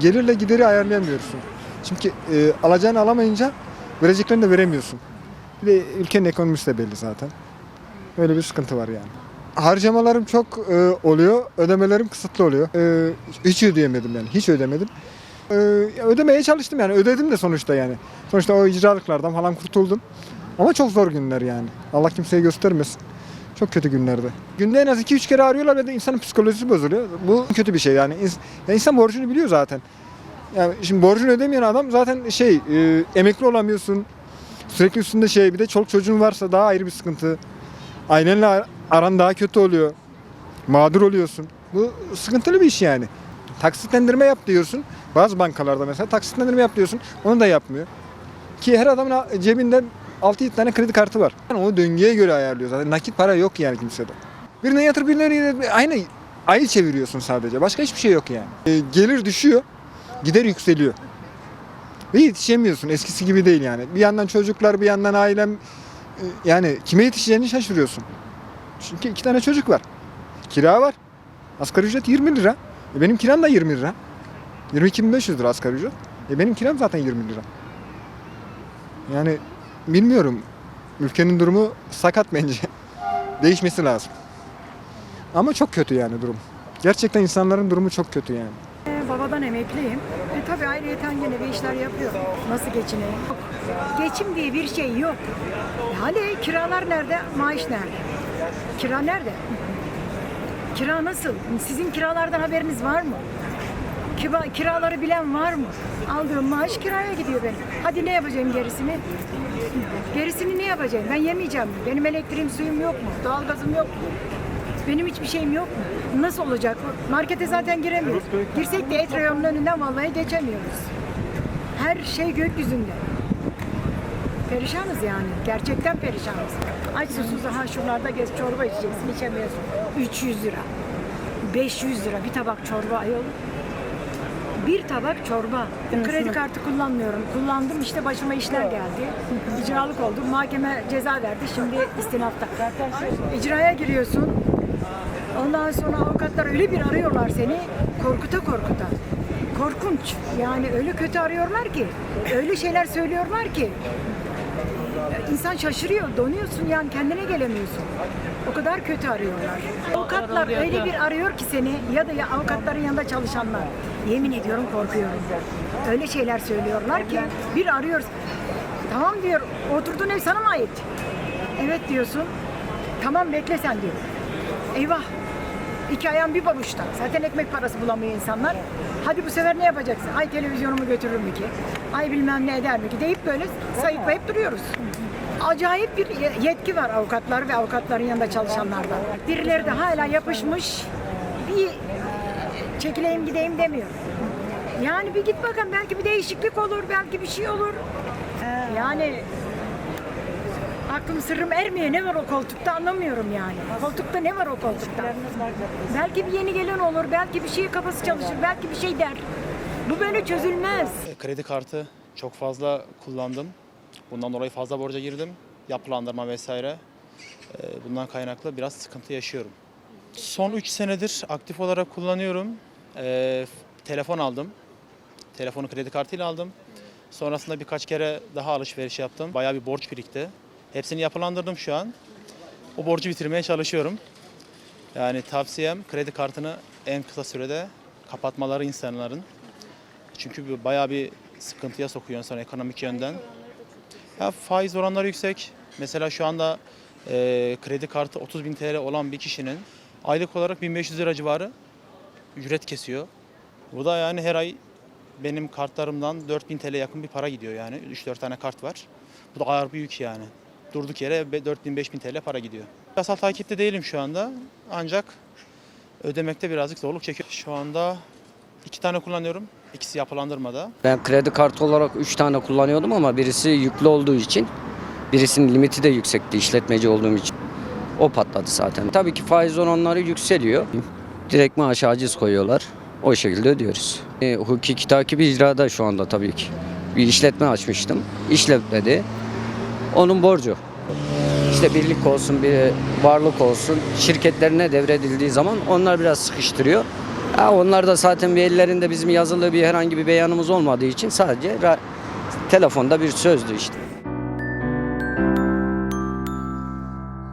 Gelirle gideri ayarlayamıyorsun. Çünkü e, alacağını alamayınca vereceklerini de veremiyorsun. Bir de ülkenin ekonomisi de belli zaten. Öyle bir sıkıntı var yani. Harcamalarım çok e, oluyor, ödemelerim kısıtlı oluyor. E, hiç ödeyemedim yani, hiç ödemedim. E, ödemeye çalıştım yani, ödedim de sonuçta yani. Sonuçta o icralıklardan falan kurtuldum. Ama çok zor günler yani. Allah kimseye göstermesin. Çok kötü günlerde. Günde en az 2-3 kere arıyorlar ve de insanın psikolojisi bozuluyor. Bu kötü bir şey yani. İns- insan borcunu biliyor zaten. Yani şimdi borcunu ödemeyen adam zaten şey e, emekli olamıyorsun. Sürekli üstünde şey bir de çoluk çocuğun varsa daha ayrı bir sıkıntı. Ailenle ar- aran daha kötü oluyor. Mağdur oluyorsun. Bu sıkıntılı bir iş yani. Taksitlendirme yap diyorsun. Bazı bankalarda mesela taksitlendirme yap diyorsun. Onu da yapmıyor. Ki her adamın cebinde 6-7 tane kredi kartı var. Yani onu döngüye göre ayarlıyor zaten. Nakit para yok yani kimsede. Birine yatır birine. Aynı ayı çeviriyorsun sadece. Başka hiçbir şey yok yani. E, gelir düşüyor. Gider yükseliyor. Ve yetişemiyorsun. Eskisi gibi değil yani. Bir yandan çocuklar bir yandan ailem. e, Yani kime yetişeceğini şaşırıyorsun. Çünkü iki tane çocuk var. Kira var. Asgari ücret 20 lira. E benim kiram da 20 lira. 22.500 lira asgari ücret. E benim kiram zaten 20 lira. Yani bilmiyorum. Ülkenin durumu sakat bence. Değişmesi lazım. Ama çok kötü yani durum. Gerçekten insanların durumu çok kötü yani. Babadan emekliyim. E, tabii ayrıyeten gene bir işler yapıyorum. Nasıl geçineyim? Geçim diye bir şey yok. E, Hani kiralar nerede? Maaş nerede? Kira nerede? Kira nasıl? Sizin kiralardan haberiniz var mı? Kiba, kiraları bilen var mı? Aldığım maaş kiraya gidiyor benim. Hadi ne yapacağım gerisini? Gerisini ne yapacağım? Ben yemeyeceğim? Benim elektriğim, suyum yok mu? Doğalgazım yok mu? Benim hiçbir şeyim yok mu? Nasıl olacak? Markete zaten giremiyoruz. Girsek de et reyonunun önünden vallahi geçemiyoruz. Her şey gökyüzünde. Perişanız yani. Gerçekten perişanız. Aç susuz ha şuralarda gez çorba içeceksin içemiyorsun. 300 lira. 500 lira bir tabak çorba ayol. Bir tabak çorba. Kredi kartı kullanmıyorum. Kullandım işte başıma işler geldi. İcralık oldum. Mahkeme ceza verdi. Şimdi istinafta. İcraya giriyorsun. Ondan sonra avukatlar öyle bir arıyorlar seni. Korkuta korkuta. Korkunç. Yani öyle kötü arıyorlar ki. Öyle şeyler söylüyorlar ki. İnsan şaşırıyor, donuyorsun yani kendine gelemiyorsun. O kadar kötü arıyorlar. Avukatlar öyle bir arıyor ki seni ya da ya avukatların yanında çalışanlar. Yemin ediyorum korkuyorum. Öyle şeyler söylüyorlar ki bir arıyoruz. Tamam diyor, oturduğun ev sana mı ait? Evet diyorsun. Tamam bekle sen diyor. Eyvah. İki ayağın bir pabuçta. Zaten ekmek parası bulamıyor insanlar. Hadi bu sefer ne yapacaksın? Ay televizyonumu götürür mü ki? Ay bilmem ne eder mi ki? Deyip böyle sayıklayıp duruyoruz. Acayip bir ye- yetki var avukatlar ve avukatların yanında çalışanlarda. Birileri de hala yapışmış. Bir çekileyim gideyim demiyor. Yani bir git bakalım belki bir değişiklik olur, belki bir şey olur. Yani aklım sırrım ermiyor. Ne var o koltukta anlamıyorum yani. Koltukta ne var o koltukta? Belki bir yeni gelen olur, belki bir şeye kafası çalışır, belki bir şey der. Bu böyle çözülmez. E, Kredi kartı çok fazla kullandım. Bundan dolayı fazla borca girdim. Yapılandırma vesaire. E, Bundan kaynaklı biraz sıkıntı yaşıyorum. Son 3 senedir aktif olarak kullanıyorum. E, telefon aldım. Telefonu kredi kartıyla aldım. Sonrasında birkaç kere daha alışveriş yaptım. Bayağı bir borç birikti. Hepsini yapılandırdım şu an. O borcu bitirmeye çalışıyorum. Yani tavsiyem kredi kartını en kısa sürede kapatmaları insanların. Çünkü bayağı bir sıkıntıya sokuyor insan ekonomik yönden. Ya faiz oranları yüksek. Mesela şu anda e, kredi kartı 30 bin TL olan bir kişinin aylık olarak 1500 lira civarı ücret kesiyor. Bu da yani her ay benim kartlarımdan 4000 TL yakın bir para gidiyor yani. 3-4 tane kart var. Bu da ağır bir yük yani. Durduk yere 4000-5000 TL para gidiyor. Yasal takipte değilim şu anda. Ancak ödemekte birazcık zorluk çekiyor. Şu anda iki tane kullanıyorum. İkisi yapılandırmada. Ben kredi kartı olarak 3 tane kullanıyordum ama birisi yüklü olduğu için birisinin limiti de yüksekti işletmeci olduğum için. O patladı zaten. Tabii ki faiz oranları yükseliyor. Direkt maaş aciz koyuyorlar. O şekilde ödüyoruz. E, hukuki takibi icrada şu anda tabii ki. Bir işletme açmıştım. İşletmedi. Onun borcu. işte birlik olsun, bir varlık olsun şirketlerine devredildiği zaman onlar biraz sıkıştırıyor. Ha, onlar da zaten bir ellerinde bizim yazılı bir herhangi bir beyanımız olmadığı için sadece telefonda bir sözdü işte.